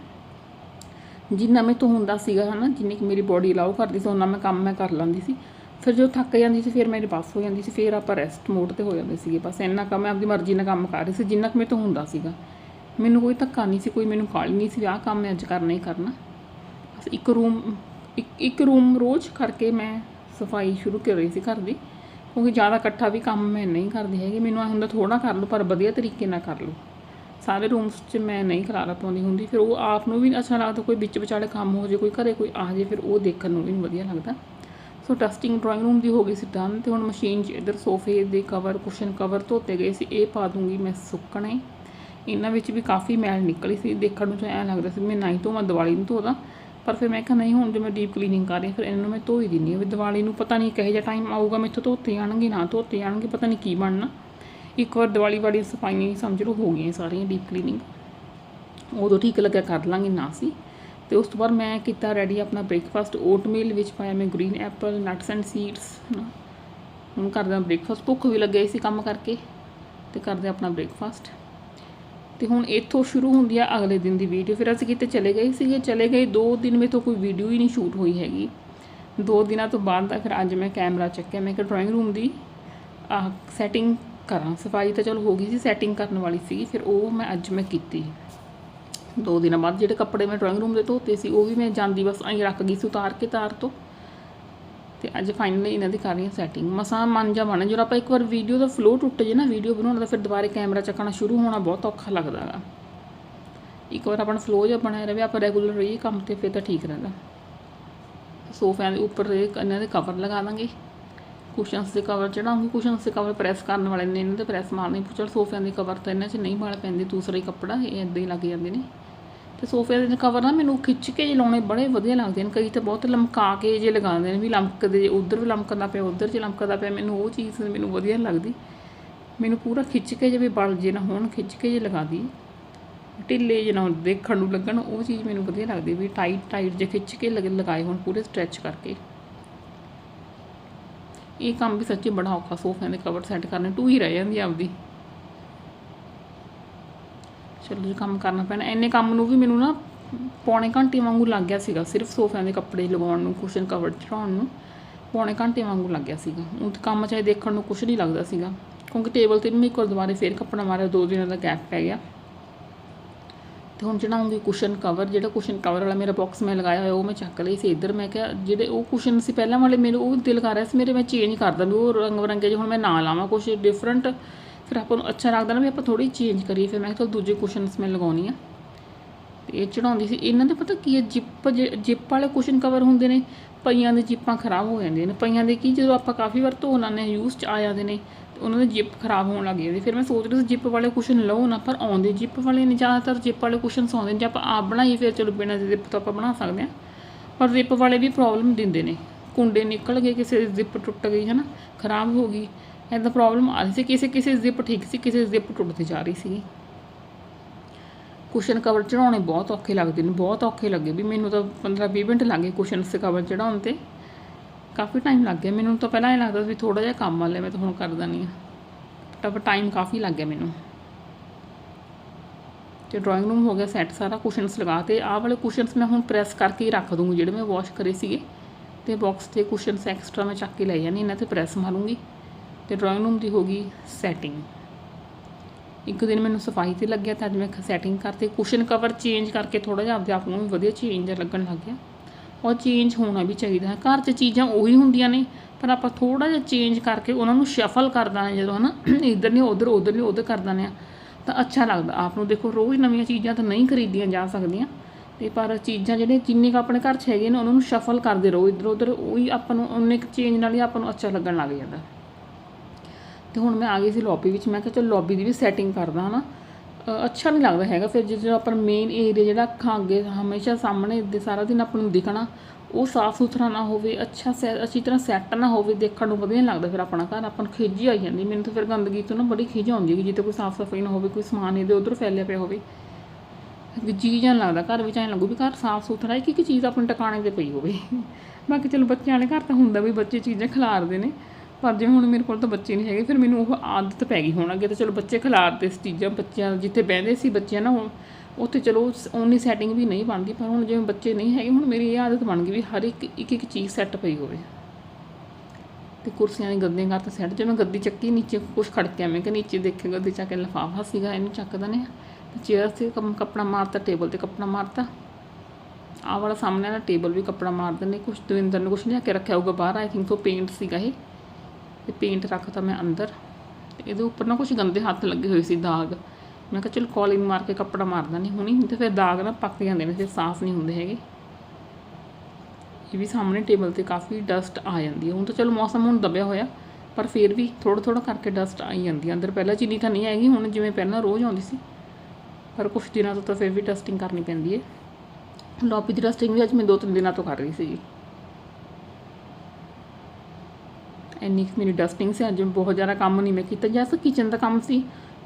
ਜਿੰਨਾ ਮੈਂ ਤੋਂ ਹੁੰਦਾ ਸੀਗਾ ਹਨਾ ਜਿੰਨੀ ਕਿ ਮੇਰੀ ਬੋਡੀ ਅਲਾਉ ਕਰਦੀ ਸੀ ਉਹਨਾਂ ਮੈਂ ਕੰਮ ਮੈਂ ਕਰ ਲੈਂਦੀ ਸੀ। ਫਿਰ ਜਦੋਂ ਥੱਕ ਜਾਂਦੀ ਸੀ ਫਿਰ ਮੇਰੀ ਬੱਸ ਹੋ ਜਾਂਦੀ ਸੀ ਫਿਰ ਆਪਾਂ ਰੈਸਟ ਮੋਡ ਤੇ ਹੋ ਜਾਂਦੇ ਸੀਗੇ ਬਸ ਇੰਨਾ ਕੰਮ ਮੈਂ ਆਪਦੀ ਮਰਜ਼ੀ ਨਾਲ ਕੰਮ ਕਰ ਰਹੀ ਸੀ ਜਿੰਨਾ ਕਿ ਮੇਰੇ ਤੋਂ ਹੁੰਦਾ ਸੀਗਾ। ਮੈਨੂੰ ਕੋਈ ਧੱਕਾ ਨਹੀਂ ਸੀ ਕੋਈ ਮੈਨੂੰ ਕਾਲੀ ਨਹੀਂ ਸੀ ਆਹ ਕੰਮ ਮੈਂ ਅੱਜ ਕਰਨਾ ਹੀ ਕਰਨਾ। ਬਸ ਇੱਕ ਰੂਮ ਇੱਕ ਇੱਕ ਰੂਮ ਰੋਜ਼ ਕਰਕੇ ਮੈਂ ਸਫ਼ਾਈ ਸ਼ੁਰੂ ਕਰ ਰਹੀ ਸੀ ਘਰ ਦੀ। ਕਿਉਂਕਿ ਜ਼ਿਆਦਾ ਇਕੱਠਾ ਵੀ ਕੰਮ ਮੈਂ ਨਹੀਂ ਕਰਦੀ ਹੈਗੀ। ਮੈਨੂੰ ਐਂ ਹੁੰਦਾ ਥੋੜਾ ਕਰ ਲਓ, ਪਰ ਵਧੀਆ ਤਰੀਕੇ ਨਾਲ ਕਰ ਲਓ। ਸਾਰੇ ਰੂਮਸ 'ਚ ਮੈਂ ਨਹੀਂ ਖਲਾਰਾ ਪਾਉਂਦੀ ਹੁੰਦੀ। ਫਿਰ ਉਹ ਆਪ ਨੂੰ ਵੀ ਅੱਛਾ ਲੱਗਦਾ, ਕੋਈ ਵਿੱਚ ਵਿਚਾਲੇ ਕੰਮ ਹੋ ਜੇ, ਕੋਈ ਘਰੇ ਕੋਈ ਆ ਜੇ, ਫਿਰ ਉਹ ਦੇਖਣ ਨੂੰ ਵੀ ਵਧੀਆ ਲੱਗਦਾ। ਸੋ ਡਸਟਿੰਗ ਡਰਾਇੰਗ ਰੂਮ ਦੀ ਹੋ ਗਈ ਸੀ ਡਨ ਤੇ ਹੁਣ ਮਸ਼ੀਨ 'ਚ ਇੱਧਰ ਸੋਫੇ ਦੇ ਕਵਰ ਕੁਸ਼ਨ ਕਵਰ ਧੋਤੇ ਗਏ ਸੀ। ਇਹ ਪਾ ਦੂੰਗੀ ਮੈਂ ਸੁੱਕਣੇ। ਇਹਨਾਂ ਵਿੱਚ ਵੀ ਕਾਫੀ ਮੈਲ ਨਿਕਲੀ ਸੀ। ਦੇਖਣ ਨੂੰ ਤਾਂ ਐਂ ਲੱਗਦਾ ਸੀ ਮੈਂ ਨਹੀਂ ਧੋਵਾਂ, ਦੀਵਾਲੀ ਨੂੰ ਧੋਦਾ ਪਰ ਫਿਰ ਮੈਂ ਕਿਹਾ ਨਹੀਂ, ਹੁਣ ਜੇ ਮੈਂ ਡੀਪ ਕਲੀਨਿੰਗ ਕਰ ਰਹੀ ਫਿਰ ਇਹਨਾਂ ਨੂੰ ਮੈਂ ਧੋ ਹੀ ਦਿੰਦੀ ਹਾਂ। ਵੀ ਦੀਵਾਲੀ ਨੂੰ ਪਤਾ ਨਹੀਂ ਕਿਹੋ ਜਿਹਾ ਟਾਈਮ ਆਊਗਾ, ਮੈਥੋਂ ਧੋਤੇ ਜਾਣਗੇ, ਨਾ ਧੋਤੇ ਜਾਣਗੇ, ਪਤਾ ਨਹੀਂ ਕੀ ਬਣਨਾ। ਇੱਕ ਵਾਰ ਦੀਵਾਲੀ ਵਾਲੀਆਂ ਸਫਾਈਆਂ ਹੀ ਸਮਝ ਲਓ, ਹੋ ਗਈਆਂ ਸਾਰੀਆਂ ਡੀਪ ਕਲੀਨਿੰਗ ਉਦੋਂ ਠੀਕ ਲੱਗਿਆ, ਕਰ ਲਾਂਗੀ ਨਾ ਸੀ ਤੇ ਉਸ ਤੋਂ ਬਾਅਦ ਮੈਂ ਕੀਤਾ ਰੈਡੀ ਆਪਣਾ ਬ੍ਰੇਕਫਾਸਟ ਓਟਮੀਲ ਵਿੱਚ ਪਾਇਆ ਮੈਂ green apple nuts and seeds ਹੁਣ ਕਰਦੇ ਹਾਂ ਬ੍ਰੇਕਫਾਸਟ ਭੁੱਖ ਵੀ ਲੱਗੀ ਸੀ ਕੰਮ ਕਰਕੇ। ਤੇ ਕਰਦੇ ਆਪਣਾ ਬ੍ਰੇਕਫਾਸਟ ਤੇ ਹੁਣ ਇੱਥੋਂ ਸ਼ੁਰੂ ਹੁੰਦੀ ਆ ਅਗਲੇ ਦਿਨ ਦੀ ਵੀਡੀਓ ਫਿਰ ਅਸੀਂ ਕਿਤੇ ਚਲੇ ਗਏ ਸੀਗੇ, ਚਲੇ ਗਏ ਦੋ ਦਿਨ ਮੇ ਤੋਂ ਕੋਈ ਵੀਡੀਓ ਹੀ ਨਹੀਂ ਸ਼ੂਟ ਹੋਈ ਹੈਗੀ। ਦੋ ਦਿਨਾਂ ਤੋਂ ਬਾਅਦ ਦਾ ਫਿਰ ਅੱਜ ਮੈਂ ਕੈਮਰਾ ਚੱਕਿਆ। ਮੈਂ ਕਿ ਡਰਾਇੰਗ ਰੂਮ ਦੀ ਸੈਟਿੰਗ ਕਰਾਂ। ਸਫ਼ਾਈ ਤਾਂ ਚਲ ਹੋ ਗਈ ਸੀ ਸੈਟਿੰਗ ਕਰਨ ਵਾਲੀ ਸੀ ਫਿਰ ਉਹ ਮੈਂ ਅੱਜ ਮੈਂ ਕੀਤੀ। ਦੋ ਦਿਨਾਂ ਬਾਅਦ ਜਿਹੜੇ ਕੱਪੜੇ ਮੈਂ ਡਰਾਇੰਗ ਰੂਮ ਦੇ ਧੋਤੇ ਸੀ, ਉਹ ਵੀ ਮੈਂ ਜਾਂਦੀ ਬਸ ਐਂ ਰੱਖ ਗਈ ਸੀ ਉਤਾਰ ਕੇ ਤਾਰ ਤੋਂ। ਤੇ ਅੱਜ ਫਾਈਨਲੀ ਇਹਨਾਂ ਦੀ ਕਰ ਰਹੀ ਹਾਂ ਸੈਟਿੰਗ ਮਸਾਂ ਮਨ ਜਾ ਬਣ, ਜਦੋਂ ਆਪਾਂ ਇੱਕ ਵਾਰ ਵੀਡੀਓ ਦਾ ਫਲੋ ਟੁੱਟ ਜੇ ਨਾ ਵੀਡੀਓ ਬਣਾਉਣ ਦਾ ਫਿਰ ਦੁਬਾਰੇ ਕੈਮਰਾ ਚੱਕਣਾ ਸ਼ੁਰੂ ਹੋਣਾ ਬਹੁਤ ਔਖਾ ਲੱਗਦਾ ਹੈਗਾ ਇੱਕ ਵਾਰ ਆਪਣਾ ਫਲੋ ਜਿਹਾ ਬਣਿਆ ਰਹੇ ਆਪਾਂ ਰੈਗੂਲਰ ਰਹੀਏ ਕੰਮ ਤੇ, ਫਿਰ ਤਾਂ ਠੀਕ ਰਹਿੰਦਾ। ਸੋਫਿਆਂ ਦੇ ਉੱਪਰ ਇਹਨਾਂ ਦੇ ਕਵਰ ਲਗਾ ਦਾਂਗੇ। ਕੁਸ਼ਨਸ ਦੇ ਕਵਰ ਚੜਾਉਂਗੀ ਕੁਸ਼ਨਸ ਦੇ ਕਵਰ ਪ੍ਰੈਸ ਕਰਨ ਵਾਲੇ ਨੇ, ਇਹਨਾਂ ਤੇ ਪ੍ਰੈਸ ਮਾਰਨੀ। ਪੁੱਛਲ ਸੋਫਿਆਂ ਦੇ ਕਵਰ ਤਾਂ ਇਹਨਾਂ 'ਚ ਨਹੀਂ ਵਾਲ ਪੈਂਦੇ, ਦੂਸਰਾ ਹੀ ਕੱਪੜਾ, ਇਹ ਇਦਾਂ ਹੀ ਲੱਗ ਜਾਂਦੇ ਨੇ। ਤੇ ਸੋਫੇ ਦੇ ਕਵਰ ਨਾ ਮੈਨੂੰ ਖਿੱਚ ਕੇ ਜੇ ਲਾਉਣੇ ਬੜੇ ਵਧੀਆ ਲੱਗਦੇ ਨੇ, ਕਈ ਤਾਂ ਬਹੁਤ ਲਮਕਾ ਕੇ ਜੇ ਲਗਾਉਂਦੇ ਨੇ ਵੀ ਲਮਕਦੇ ਜੇ ਉਧਰ ਵੀ ਲਮਕਦਾ ਪਿਆ, ਉਧਰ ਜੇ ਲਮਕਦਾ ਪਿਆ, ਮੈਨੂੰ ਉਹ ਚੀਜ਼ ਮੈਨੂੰ ਵਧੀਆ ਨੀ ਲੱਗਦੀ। ਮੈਨੂੰ ਪੂਰਾ ਖਿੱਚ ਕੇ ਜੇ ਵੀ ਬਲ ਜੇ ਨਾ ਹੋਣ, ਖਿੱਚ ਕੇ ਜੇ ਲਗਾ ਦੀ। ਢਿੱਲੇ ਜੇ ਨਾ ਦੇਖਣ ਨੂੰ ਲੱਗਣ, ਉਹ ਚੀਜ਼ ਮੈਨੂੰ ਵਧੀਆ ਲੱਗਦੀ ਵੀ ਟਾਈਟ ਟਾਈਟ ਜੇ ਖਿੱਚ ਕੇ ਲਗਾਏ ਹੋਣ ਪੂਰੇ ਸਟ੍ਰੈਚ ਕਰਕੇ। ਇਹ ਕੰਮ ਵੀ ਸੱਚੀ ਬੜਾ ਔਖਾ ਸੋਫਿਆਂ ਦੇ ਕਵਰ ਸੈੱਟ ਕਰਨੇ ਟੂ ਹੀ ਰਹਿ ਜਾਂਦੀ ਆਪਦੀ। ਚਲੋ ਜੀ ਕੰਮ ਕਰਨਾ ਪੈਣਾ। ਇੰਨੇ ਕੰਮ ਨੂੰ ਵੀ ਮੈਨੂੰ ਨਾ ਪੌਣੇ ਘੰਟੇ ਵਾਂਗੂ ਲੱਗ ਗਿਆ ਸੀਗਾ, ਸਿਰਫ ਸੋਫਿਆਂ ਦੇ ਕੱਪੜੇ ਲਗਾਉਣ ਨੂੰ ਕੁਸ਼ਨ ਕਵਰ ਚੜਾਉਣ ਨੂੰ, ਪੌਣੇ ਘੰਟੇ ਵਾਂਗੂ ਲੱਗ ਗਿਆ ਸੀਗਾ। ਉਹ ਤਾਂ ਕੰਮ ਚਾਹੇ ਦੇਖਣ ਨੂੰ ਕੁਝ ਨਹੀਂ ਲੱਗਦਾ ਸੀਗਾ, ਕਿਉਂਕਿ ਟੇਬਲ ਤੇ ਵੀ ਮੈਂ ਇੱਕ ਵਾਰ ਦੁਬਾਰੇ ਫੇਰ ਕੱਪੜਾ ਮਾਰਿਆ, ਦੋ ਦਿਨਾਂ ਦਾ ਗੈਪ ਪੈ ਗਿਆ। ਤੇ ਹੁਣ ਚੜਾਉਂਗੀ ਕੁਸ਼ਨ ਕਵਰ ਜਿਹੜਾ ਕੁਸ਼ਨ ਕਵਰ ਵਾਲਾ ਮੇਰਾ ਬਾਕਸ ਮੈਂ ਲਗਾਇਆ ਹੋਇਆ, ਉਹ ਮੈਂ ਚੱਕ ਲਈ ਸੀ ਇੱਧਰ। ਮੈਂ ਕਿਹਾ ਜਿਹੜੇ ਉਹ ਕੁਸ਼ਨ ਸੀ, ਪਹਿਲਾਂ ਵਾਲੇ ਮੇਰੇ, ਉਹ ਦਿਲ ਕਰ ਰਿਹਾ ਸੀ ਮੇਰੇ, ਮੈਂ ਚੇਂਜ ਕਰ ਦਾਂ ਵੀ ਉਹ ਰੰਗ ਬਰੰਗੇ ਜਿਹੇ ਹੁਣ ਮੈਂ ਨਾ ਲਾਵਾਂ ਕੁਝ ਡਿਫਰੈਂਟ ਫਿਰ ਆਪਾਂ ਨੂੰ ਅੱਛਾ ਲੱਗਦਾ ਨਾ ਵੀ ਆਪਾਂ ਥੋੜੀ ਚੇਂਜ ਕਰੀਏ, ਫਿਰ ਮੈਂ ਕਿਹਾ ਚਲ ਦੂਜੇ ਕੁਸ਼ਨਸ ਮੈਂ ਲਗਾਉਣੀ ਆ। ਤੇ ਇਹ ਚੜਾਉਂਦੀ ਸੀ। ਇਹਨਾਂ ਦੇ ਪਤਾ ਕੀ ਹੈ ਜਿੱਪ ਜਿੱਪ ਵਾਲੇ ਕੁਸ਼ਨ ਕਵਰ ਹੁੰਦੇ ਨੇ ਪਈਆਂ ਦੇ ਜਿੱਪਾਂ ਖਰਾਬ ਹੋ ਜਾਂਦੀਆਂ ਨੇ। ਪਈਆਂ ਦੇ ਕੀ, ਜਦੋਂ ਆਪਾਂ ਕਾਫੀ ਵਾਰ ਧੋ ਲੈਂਦੇ ਹਾਂ ਯੂਜ਼ ਚ ਆ ਜਾਂਦੇ ਨੇ, ਤੇ ਉਹਨਾਂ ਦੇ ਜਿੱਪ ਖਰਾਬ ਹੋਣ ਲੱਗ ਜਾਂਦੇ। ਫਿਰ ਮੈਂ ਸੋਚ ਰਹੀ ਸੀ ਜਿੱਪ ਵਾਲੇ ਕੁਸ਼ਨ ਲਓ ਨਾ, ਪਰ ਆਉਂਦੇ ਜਿੱਪ ਵਾਲੇ ਨੇ। ਜ਼ਿਆਦਾਤਰ ਜਿੱਪ ਵਾਲੇ ਕੁਸ਼ਨਸ ਆਉਂਦੇ ਨੇ। ਜੇ ਆਪਾਂ ਆਪ ਬਣਾਈਏ, ਫਿਰ ਚਲੋ ਬਿਨਾਂ ਜਿੱਪ ਤੋਂ ਆਪਾਂ ਬਣਾ ਸਕਦੇ ਹਾਂ। ਪਰ ਜ਼ਿਪ ਵਾਲੇ ਵੀ ਪ੍ਰੋਬਲਮ ਦਿੰਦੇ ਨੇ। ਕੁੰਡੇ ਨਿਕਲ ਗਏ, ਕਿਸੇ ਦੀ ਜ਼ਿਪ ਟੁੱਟ ਗਈ ਹੈ ਨਾ ਖਰਾਬ ਹੋ ਗਈ। ਐਦਾਂ ਪ੍ਰੋਬਲਮ ਆ ਰਹੀ ਸੀ ਕਿਸੇ ਕਿਸੇ ਜ਼ਿਪ ਠੀਕ ਸੀ, ਕਿਸੇ ਜ਼ਿਪ ਟੁੱਟਦੀ ਜਾ ਰਹੀ ਸੀ ਕੁਸ਼ਨ ਕਵਰ ਚੜਾਉਣੇ ਬਹੁਤ ਔਖੇ ਲੱਗਦੇ ਨੇ, ਬਹੁਤ ਔਖੇ ਲੱਗੇ ਵੀ ਮੈਨੂੰ ਤਾਂ 15-20 ਮਿੰਟ ਲੱਗੇ ਕੁਸ਼ਨ ਸੇ ਕਵਰ ਚੜਾਉਣ ਤੇ। ਕਾਫੀ ਟਾਈਮ ਲੱਗ ਗਿਆ, ਮੈਨੂੰ ਤਾਂ ਪਹਿਲਾਂ ਇਹ ਲੱਗਦਾ ਸੀ ਵੀ ਥੋੜਾ ਜਿਹਾ ਕੰਮ ਵਾਲੇ ਮੈਂ ਤਾਂ ਹੁਣ ਕਰ ਦਿੰਦੀ ਹਾਂ। ਤਾਂ ਟਾਈਮ ਕਾਫੀ ਲੱਗ ਗਿਆ ਮੈਨੂੰ। ਤੇ ਡਰਾਇੰਗ ਰੂਮ ਹੋ ਗਿਆ ਸੈੱਟ ਸਾਰਾ ਕੁਸ਼ਨਸ ਲਗਾ ਤੇ ਆਹ ਵਾਲੇ ਕੁਸ਼ਨਸ ਮੈਂ ਹੁਣ ਪ੍ਰੈਸ ਕਰਕੇ ਹੀ ਰੱਖ ਦੂੰਗੀ ਜਿਹੜੇ ਮੈਂ ਵਾਸ਼ ਕਰੇ ਸੀਗੇ। ਤੇ ਬਾਕਸ ਤੇ ਕੁਸ਼ਨਸ ਐਕਸਟਰਾ ਮੈਂ ਚੱਕ ਕੇ ਲੈ ਜਾਣੀ ਇਹਨਾਂ ਤੇ ਪ੍ਰੈਸ ਮਾਰੂੰਗੀ। ਤੇ ਡਰਾਇੰਗ ਰੂਮ ਦੀ ਹੋ ਗਈ ਸੈਟਿੰਗ ਇੱਕ ਦਿਨ ਮੈਨੂੰ ਸਫ਼ਾਈ ਤੇ ਲੱਗਿਆ ਤਾਂ ਅੱਜ ਮੈਂ ਸੈਟਿੰਗ ਕਰਤੇ ਕੁਸ਼ਨ ਕਵਰ ਚੇਂਜ ਕਰਕੇ ਥੋੜਾ ਜਿਹਾ ਆਪਦੇ ਆਪ ਨੂੰ ਵੀ ਵਧੀਆ ਚੇਂਜ ਲੱਗਣ ਲੱਗ ਗਿਆ। ਔਰ ਚੇਂਜ ਹੋਣਾ ਵੀ ਚਾਹੀਦਾ ਹੈ। ਘਰ 'ਚ ਚੀਜ਼ਾਂ ਉਹੀ ਹੁੰਦੀਆਂ ਨੇ, ਪਰ ਆਪਾਂ ਥੋੜਾ ਜਿਹਾ ਚੇਂਜ ਕਰਕੇ ਉਹਨਾਂ ਨੂੰ ਸ਼ਫਲ ਕਰਦਾ ਹਾਂ ਜਦੋਂ ਹਨਾ ਇੱਧਰ ਨਹੀਂ ਉੱਧਰ ਉੱਧਰ ਨਹੀਂ ਉੱਧਰ ਕਰ ਦਿੰਦੇ ਆ ਤਾਂ ਅੱਛਾ ਲੱਗਦਾ। ਆਪ ਨੂੰ ਦੇਖੋ ਰੋਜ਼ ਨਵੀਆਂ ਚੀਜ਼ਾਂ ਤਾਂ ਨਹੀਂ ਖਰੀਦੀਆਂ ਜਾ ਸਕਦੀਆਂ, ਤੇ ਪਰ ਚੀਜ਼ਾਂ ਜਿਹੜੇ ਜਿੰਨੇ ਕੁ ਆਪਣੇ ਘਰ 'ਚ ਹੈਗੇ ਨੇ, ਉਹਨਾਂ ਨੂੰ ਸ਼ਫਲ ਕਰਦੇ ਰਹੋ। ਇੱਧਰ ਉੱਧਰ ਉਹੀ ਆਪਾਂ ਨੂੰ, ਉਹਨੇ ਕੁ ਚੇਂਜ ਨਾਲ ਹੀ ਆਪਾਂ ਨੂੰ ਅੱਛਾ ਲੱਗਣ ਲੱਗ ਜਾਂਦਾ। ਤੇ ਹੁਣ ਮੈਂ ਆ ਗਈ ਸੀ ਲੌਬੀ ਵਿੱਚ ਮੈਂ ਕਿਹਾ ਚਲ ਲੌਬੀ ਦੀ ਵੀ ਸੈਟਿੰਗ ਕਰਦਾ ਹਨਾ। ਅ, ਅੱਛਾ ਨਹੀਂ ਲੱਗਦਾ ਹੈਗਾ ਫਿਰ ਜਦੋਂ ਆਪਾਂ ਮੇਨ ਏਰੀਆ ਜਿਹੜਾ ਅੱਖਾਂ ਅੱਗੇ ਹਮੇਸ਼ਾ ਸਾਹਮਣੇ ਦੇ ਸਾਰਾ ਦਿਨ ਆਪਾਂ ਨੂੰ ਦਿਖਣਾ ਉਹ ਸਾਫ਼ ਸੁਥਰਾ ਨਾ ਹੋਵੇ ਅੱਛਾ ਸੈ ਅੱਛੀ ਤਰ੍ਹਾਂ ਸੈੱਟ ਨਾ ਹੋਵੇ ਦੇਖਣ ਨੂੰ ਵਧੀਆ ਨਹੀਂ ਲੱਗਦਾ ਫਿਰ ਆਪਣਾ ਘਰ ਆਪਾਂ ਨੂੰ ਖਿੱਚ ਹੀ ਆਈ ਜਾਂਦੀ। ਮੈਨੂੰ ਤਾਂ ਫਿਰ ਗੰਦਗੀ ਤੋਂ ਨਾ ਬੜੀ ਖਿੱਚ ਆਉਂਦੀ ਹੈ ਜਿੱਥੇ ਕੋਈ ਸਾਫ਼ ਸਫ਼ਾਈ ਨਾ ਹੋਵੇ ਕੋਈ ਸਮਾਨ ਇਹਦੇ ਉੱਧਰ ਫੈਲਿਆ ਪਿਆ ਹੋਵੇ। ਵੀ ਜੀ ਜਾਂ ਲੱਗਦਾ ਘਰ ਵਿੱਚ ਐਂ ਲੱਗੂ ਵੀ ਘਰ ਸਾਫ਼ ਸੁਥਰਾ ਹੈ ਕਿ ਇੱਕ ਚੀਜ਼ ਆਪਣੇ ਟਿਕਾਣੇ ਤੇ ਪਈ ਹੋਵੇ। ਬਾਕੀ ਚਲੋ ਬੱਚਿਆਂ ਵਾਲੇ ਘਰ ਤਾਂ ਹੁੰਦਾ ਵੀ ਬੱਚੇ ਚੀਜ਼ਾਂ ਖਿਲਾਰਦੇ ਨੇ। ਪਰ ਜਿਵੇਂ ਹੁਣ ਮੇਰੇ ਕੋਲ ਤਾਂ ਬੱਚੇ ਨਹੀਂ ਹੈਗੇ, ਫਿਰ ਮੈਨੂੰ ਉਹ ਆਦਤ ਪੈ ਗਈ ਹੋਣ ਅੱਗੇ ਤਾਂ ਚਲੋ ਬੱਚੇ ਖਿਲਾਰਦੇ ਸੀ ਚੀਜ਼ਾਂ, ਬੱਚਿਆਂ ਜਿੱਥੇ ਬਹਿੰਦੇ ਸੀ ਬੱਚਿਆਂ ਨਾ ਹੁਣ ਉੱਥੇ ਚਲੋ ਓਨੀ ਸੈਟਿੰਗ ਵੀ ਨਹੀਂ ਬਣਦੀ, ਪਰ ਹੁਣ ਜਿਵੇਂ ਬੱਚੇ ਨਹੀਂ ਹੈਗੇ, ਹੁਣ ਮੇਰੀ ਇਹ ਆਦਤ ਬਣ ਗਈ ਵੀ ਹਰ ਇੱਕ ਇੱਕ ਇੱਕ ਚੀਜ਼ ਸੈੱਟ ਪਈ ਹੋਵੇ। ਤੇ ਕੁਰਸੀਆਂ ਦੀ ਗੱਦੀਆਂ ਕਰਤਾ ਸੈੱਟ ਜਿਵੇਂ ਗੱਦੀ ਚੱਕੀ ਨੀਚੇ ਕੁਝ ਖੜਕਿਆ ਮੈਂ ਕਿ ਨੀਚੇ ਦੇਖੇ ਗੱਦੀ ਚੱਕ ਕੇ ਲਿਫਾਫਾ ਸੀਗਾ, ਇਹਨੂੰ ਚੱਕਦਾ ਨੇ ਤੇ ਚੇਅਰ ਤੇ ਕੱਪੜਾ ਮਾਰਤਾ ਟੇਬਲ ਤੇ ਕੱਪੜਾ ਮਾਰਤਾ। ਆਹ ਵਾਲਾ ਸਾਹਮਣੇ ਵਾਲਾ ਟੇਬਲ ਵੀ ਕੱਪੜਾ ਮਾਰ ਦਿੰਦੇ ਕੁਝ ਦਵਿੰਦਰ ਨੇ ਕੁਝ ਲਿਆ ਕੇ ਰੱਖਿਆ ਹੋਊਗਾ ਬਾਹਰ ਆਈ ਥਿੰਕ ਸੋ ਪੇਂਟ ਸੀਗਾ ਇਹ। ਤੇ ਪੇਂਟ ਰੱਖਤਾ ਮੈਂ ਅੰਦਰ। ਤੇ ਇਹਦੇ ਉੱਪਰ ਨਾ ਕੁਝ ਗੰਦੇ ਹੱਥ ਲੱਗੇ ਹੋਏ ਸੀ ਦਾਗ। ਮੈਂ ਕਿਹਾ, ਚਲ ਕਾਲਿੰਗ ਮਾਰ ਕੇ ਕੱਪੜਾ ਮਾਰਦਾ ਨਹੀਂ ਹੁਣੀ। ਤੇ ਫਿਰ ਦਾਗ ਨਾ ਪੱਕ ਜਾਂਦੇ ਨੇ, ਫਿਰ ਸਾਫ਼ ਨਹੀਂ ਹੁੰਦੇ ਹੈਗੇ। ਇਹ ਵੀ ਸਾਹਮਣੇ ਟੇਬਲ ਤੇ ਕਾਫੀ ਡਸਟ ਆ ਜਾਂਦੀ ਹੈ। ਹੁਣ ਤਾਂ ਚਲੋ ਮੌਸਮ ਹੁਣ ਦਬਿਆ ਹੋਇਆ, ਪਰ ਫਿਰ ਵੀ ਥੋੜਾ ਥੋੜਾ ਕਰਕੇ ਡਸਟ ਆਈ ਜਾਂਦੀ ਹੈ। ਅੰਦਰ ਪਹਿਲਾਂ ਚੀਨੀ ਤਾਂ ਨਹੀਂ ਆਏਗੀ, ਹੁਣ ਜਿਵੇਂ ਪਹਿਲਾਂ ਰੋਜ਼ ਆਉਂਦੀ ਸੀ। ਪਰ ਕੁਝ ਦਿਨਾਂ ਤੋਂ ਤਾਂ ਫਿਰ ਵੀ ਡਸਟਿੰਗ ਕਰਨੀ ਪੈਂਦੀ ਹੈ। ਲੌਬੀ ਦੀ ਡਸਟਿੰਗ ਵੀ ਅੱਜ ਮੈਂ ਦੋ ਤਿੰਨ ਦਿਨਾਂ ਤੋਂ ਕਰ ਰਹੀ ਸੀ ਇੰਨੀ ਕੁ ਮੇਰੀ ਡਸਟਿੰਗ ਸੀ, ਅੱਜ ਬਹੁਤ ਜ਼ਿਆਦਾ ਕੰਮ ਨਹੀਂ ਮੈਂ ਕੀਤਾ। ਜੈਸਾ ਕਿਚਨ ਦਾ ਕੰਮ ਸੀ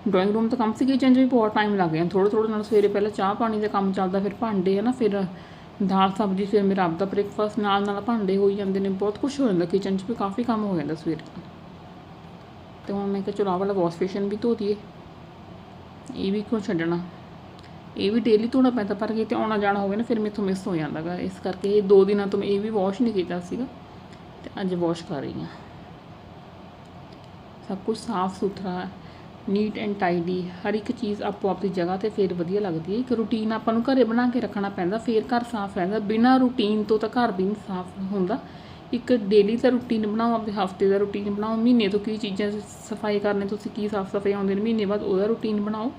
ਡਰਾਇੰਗ ਰੂਮ ਦਾ ਕੰਮ ਸੀ ਕਿਚਨ 'ਚ ਵੀ ਬਹੁਤ ਟਾਈਮ ਲੱਗ ਗਿਆ। ਥੋੜ੍ਹਾ ਥੋੜ੍ਹਾ ਨਾਲ ਸਵੇਰੇ ਪਹਿਲਾਂ ਚਾਹ ਪਾਣੀ ਦਾ ਕੰਮ ਚੱਲਦਾ, ਫਿਰ ਭਾਂਡੇ ਹੈ ਨਾ ਫਿਰ ਦਾਲ ਸਬਜ਼ੀ, ਫਿਰ ਮੇਰਾ ਆਪਦਾ ਬ੍ਰੇਕਫਾਸਟ ਨਾਲ ਨਾਲ ਭਾਂਡੇ ਹੋਈ ਜਾਂਦੇ ਨੇ, ਬਹੁਤ ਕੁਝ ਹੋ ਜਾਂਦਾ ਕਿਚਨ 'ਚ ਵੀ, ਕਾਫੀ ਕੰਮ ਹੋ ਜਾਂਦਾ ਸਵੇਰੇ ਤੋਂ ਤੇ ਹੁਣ ਮੈਂ ਕਿਹਾ ਚਲੋ ਆਹ ਵਾਲਾ ਵਾਸ਼ ਬੇਸ਼ਨ ਵੀ ਧੋ ਦਈਏ। ਇਹ ਵੀ ਕਿਉਂ ਛੱਡਣਾ? ਇਹ ਵੀ ਡੇਲੀ ਧੋਣਾ ਪੈਂਦਾ, ਪਰ ਕਿਤੇ ਆਉਣਾ ਜਾਣਾ ਹੋਵੇ ਨਾ, ਫਿਰ ਮੇਥੋਂ ਮਿਸ ਹੋ ਜਾਂਦਾਗਾ। ਇਸ ਕਰਕੇ ਇਹ ਦੋ ਦਿਨਾਂ ਤੋਂ ਮੈਂ ਇਹ ਵੀ ਵਾਸ਼ ਨਹੀਂ ਕੀਤਾ ਸੀਗਾ, ਤੇ ਅੱਜ ਵਾਸ਼ ਕਰ ਰਹੀ ਹਾਂ। ਸਭ ਕੁਝ ਸਾਫ਼ ਸੁਥਰਾ ਨੀਟ ਐਂਡ ਟਾਈਡੀ ਹਰ ਇੱਕ ਚੀਜ਼ ਆਪੋ ਆਪਣੀ ਜਗ੍ਹਾ ਤੇ ਫਿਰ ਵਧੀਆ ਲੱਗਦੀ ਹੈ। ਇੱਕ ਰੂਟੀਨ ਆਪਾਂ ਨੂੰ ਘਰੇ ਬਣਾ ਕੇ ਰੱਖਣਾ ਪੈਂਦਾ, ਫਿਰ ਘਰ ਸਾਫ਼ ਰਹਿੰਦਾ। ਬਿਨਾਂ ਰੂਟੀਨ ਤੋਂ ਤਾਂ ਘਰ ਵੀ ਨਹੀਂ ਸਾਫ਼ ਹੁੰਦਾ। ਇੱਕ ਡੇਲੀ ਦਾ ਰੂਟੀਨ ਬਣਾਓ ਆਪਣੇ ਹਫ਼ਤੇ ਦਾ ਰੂਟੀਨ ਬਣਾਓ। ਮਹੀਨੇ ਤੋਂ ਕੀ ਚੀਜ਼ਾਂ ਸਫ਼ਾਈ ਕਰਨੇ, ਤੁਸੀਂ ਕੀ ਸਾਫ਼ ਸਫ਼ਾਈ ਆਉਂਦੇ ਨੇ, ਮਹੀਨੇ ਬਾਅਦ ਉਹਦਾ ਰੂਟੀਨ ਬਣਾਓ।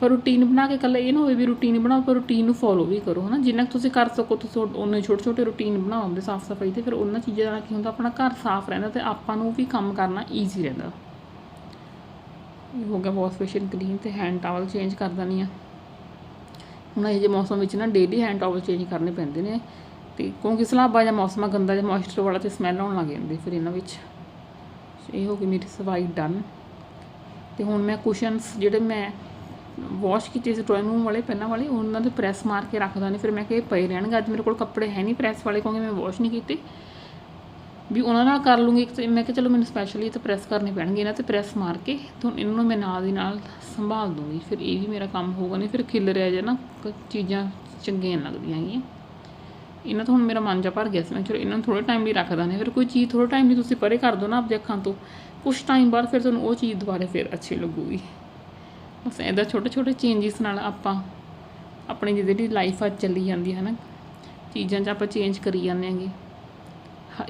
ਪਰ ਰੂਟੀਨ ਬਣਾ ਕੇ ਇਕੱਲਾ ਇਹ ਨਾ ਹੋਵੇ ਵੀ ਰੂਟੀਨ ਬਣਾਓ, ਪਰ ਰੂਟੀਨ ਨੂੰ ਫੋਲੋ ਵੀ ਕਰੋ, ਹਨਾ। ਜਿੰਨਾ ਕੁ ਤੁਸੀਂ ਕਰ ਸਕੋ, ਤੁਸੀਂ ਉਹਨੇ ਛੋਟੇ ਛੋਟੇ ਰੂਟੀਨ ਬਣਾਓ ਆਪਣੇ ਸਾਫ਼ ਸਫ਼ਾਈ ਤੇ, ਫਿਰ ਉਹਨਾਂ ਚੀਜ਼ਾਂ ਨਾਲ ਕੀ ਹੁੰਦਾ, ਆਪਣਾ ਘਰ ਸਾਫ਼ ਰਹਿੰਦਾ ਤੇ ਆਪਾਂ ਨੂੰ ਵੀ ਕੰਮ ਕਰਨਾ ਈਜ਼ੀ ਰਹਿੰਦਾ। ਹੋ ਗਿਆ ਵਾਸ਼ ਬੇਸ਼ਨ ਕਲੀਨ ਤੇ ਹੈਂਡ ਟਾਵਲ ਚੇਂਜ ਕਰ ਦਨੀ ਆ। ਹੁਣ ਇਹ ਜੇ ਮੌਸਮ ਵਿੱਚ ਨਾ ਡੇਲੀ ਹੈਂਡ ਟਾਵਲ ਚੇਂਜ ਕਰਨੇ ਪੈਂਦੇ ਨੇ ਤੇ ਕਿਉਂਕਿ ਸਲਾਬਾ ਜਾਂ ਮੌਸਮ ਆ ਗੰਦਾ ਜਾਂ ਮੋਇਸਚਰ ਵਾਲਾ ਤੇ ਸਮੈਲ ਆਉਣ ਲੱਗ ਜਾਂਦੀ ਫਿਰ ਇਹਨਾਂ ਵਿੱਚ। ਇਹ ਹੋ ਗਈ ਮੇਰੀ ਸਫ਼ਾਈ ਡਨ ਤੇ ਹੁਣ ਮੈਂ ਕੁਸ਼ਨਸ ਜਿਹੜੇ ਮੈਂ ਵਾਸ਼ ਕੀਤੇ ਸੀ ਡਰਾਇੰਗ ਰੂਮ ਵਾਲੇ, ਪਹਿਲਾਂ ਵਾਲੇ, ਉਹਨਾਂ ਦੇ ਪ੍ਰੈਸ ਮਾਰ ਕੇ ਰੱਖਦਾ ਨਹੀਂ ਫਿਰ ਮੈਂ ਕਿਹਾ ਇਹ ਪਏ ਰਹਿਣਗੇ, ਅੱਜ ਮੇਰੇ ਕੋਲ ਕੱਪੜੇ ਹੈ ਨਹੀਂ ਪ੍ਰੈਸ ਵਾਲੇ ਕਿਉਂਕਿ ਮੈਂ ਵਾਸ਼ ਨਹੀਂ ਕੀਤੇ। ਵੀ ਉਹਨਾਂ ਨਾਲ ਕਰ ਲੂੰਗੀ, ਇੱਕ ਤੇ ਮੈਂ ਕਿਹਾ ਚਲੋ ਮੈਨੂੰ ਸਪੈਸ਼ਲੀ ਤਾਂ ਪ੍ਰੈਸ ਕਰਨੇ ਪੈਣਗੇ ਇਹਨਾਂ ਤੇ ਪ੍ਰੈਸ ਮਾਰ ਕੇ ਤਾਂ ਇਹਨਾਂ ਨੂੰ ਮੈਂ ਨਾਲ ਦੀ ਨਾਲ ਸੰਭਾਲ ਦੂੰਗੀ ਫਿਰ ਇਹ ਵੀ ਮੇਰਾ ਕੰਮ ਹੋਊਗਾ ਨਹੀਂ, ਫਿਰ ਖਿਲ ਰਿਹਾ ਜੇ ਨਾ, ਕ- ਚੀਜ਼ਾਂ ਚੰਗੀਆਂ ਲੱਗਦੀਆਂ ਹੈਗੀਆਂ। ਇਹਨਾਂ ਤੋਂ ਹੁਣ ਮੇਰਾ ਮਨ ਜਾ ਭਰ ਗਿਆ ਸੀ, ਮੈਂ ਚਲੋ ਇਹਨਾਂ ਨੂੰ ਥੋੜੇ ਟਾਈਮ ਲਈ ਰੱਖਦਾ ਨੇ। ਫਿਰ ਕੋਈ ਚੀਜ਼ ਥੋੜੇ ਟਾਈਮ ਲਈ ਤੁਸੀਂ ਪਰੇ ਕਰ ਦਿਓ ਨਾ ਆਪਦੇ ਅੱਖਾਂ ਤੋਂ, ਕੁਛ ਟਾਈਮ ਬਾਅਦ ਫਿਰ ਤੁਹਾਨੂੰ ਉਹ ਚੀਜ਼ ਦੁਬਾਰਾ ਫਿਰ ਅੱਛੀ ਲੱਗੂਗੀ। ਬਸ ਇਹਦਾ ਛੋਟੇ ਛੋਟੇ ਚੇਂਜਸ ਨਾਲ ਆਪਾਂ ਆਪਣੀ ਜਿਹੜੀ ਲਾਈਫ ਆ ਚੱਲੀ ਜਾਂਦੀ ਹੈ ਨਾ, ਚੀਜ਼ਾਂ 'ਚ ਆਪਾਂ ਚੇਂਜ ਕਰੀ ਜਾਂਦੇ ਹਾਂਗੇ।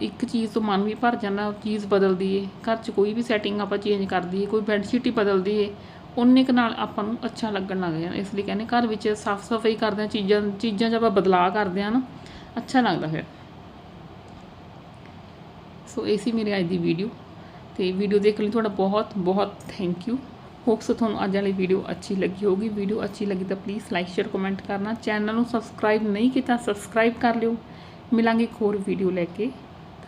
ਇੱਕ ਚੀਜ਼ ਤੋਂ ਮਨ ਵੀ ਭਰ ਜਾਂਦਾ ਚੀਜ਼ ਬਦਲਦੀ ਏ। ਘਰ 'ਚ ਕੋਈ ਵੀ ਸੈਟਿੰਗ ਆਪਾਂ ਚੇਂਜ ਕਰ ਦਈਏ, ਕੋਈ ਬੈੱਡਸ਼ੀਟ ਹੀ ਬਦਲਦੀ ਏ ਉਨੇ ਕੁ ਨਾਲ ਆਪਾਂ ਨੂੰ ਅੱਛਾ ਲੱਗਣ ਲੱਗ ਜਾਂਦਾ। ਇਸ ਲਈ ਕਹਿੰਦੇ ਘਰ ਵਿੱਚ ਸਾਫ਼ ਸਫ਼ਾਈ ਕਰਦੇ ਹਾਂ, ਚੀਜ਼ਾਂ ਚੀਜ਼ਾਂ 'ਚ ਆਪਾਂ ਬਦਲਾਅ ਕਰਦੇ ਹਾਂ ਨਾ, ਅੱਛਾ ਲੱਗਦਾ ਫਿਰ। ਸੋ ਇਹ ਸੀ ਮੇਰੀ ਅੱਜ ਦੀ ਵੀਡੀਓ ਤੇ ਵੀਡੀਓ ਦੇਖਣ ਲਈ ਤੁਹਾਡਾ ਬਹੁਤ ਬਹੁਤ ਥੈਂਕ ਯੂ ਹੋਪਸ ਤੁਹਾਨੂੰ ਅੱਜ ਵਾਲੀ ਵੀਡੀਓ ਅੱਛੀ ਲੱਗੀ ਹੋਗੀ ਵੀਡੀਓ ਅੱਛੀ ਲੱਗੀ ਤਾਂ ਪਲੀਜ਼ ਲਾਈਕ ਸ਼ੇਅਰ ਕਮੈਂਟ ਕਰਨਾ। ਚੈਨਲ ਨੂੰ ਸਬਸਕ੍ਰਾਈਬ ਨਹੀਂ ਕੀਤਾ ਸਬਸਕ੍ਰਾਈਬ ਕਰ ਲਿਓ। ਮਿਲਾਂਗੇ ਇੱਕ ਹੋਰ ਵੀਡੀਓ ਲੈ ਕੇ।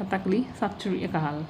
ਤਦ ਤੱਕ ਲਈ ਸਤਿ ਸ਼੍ਰੀ ਅਕਾਲ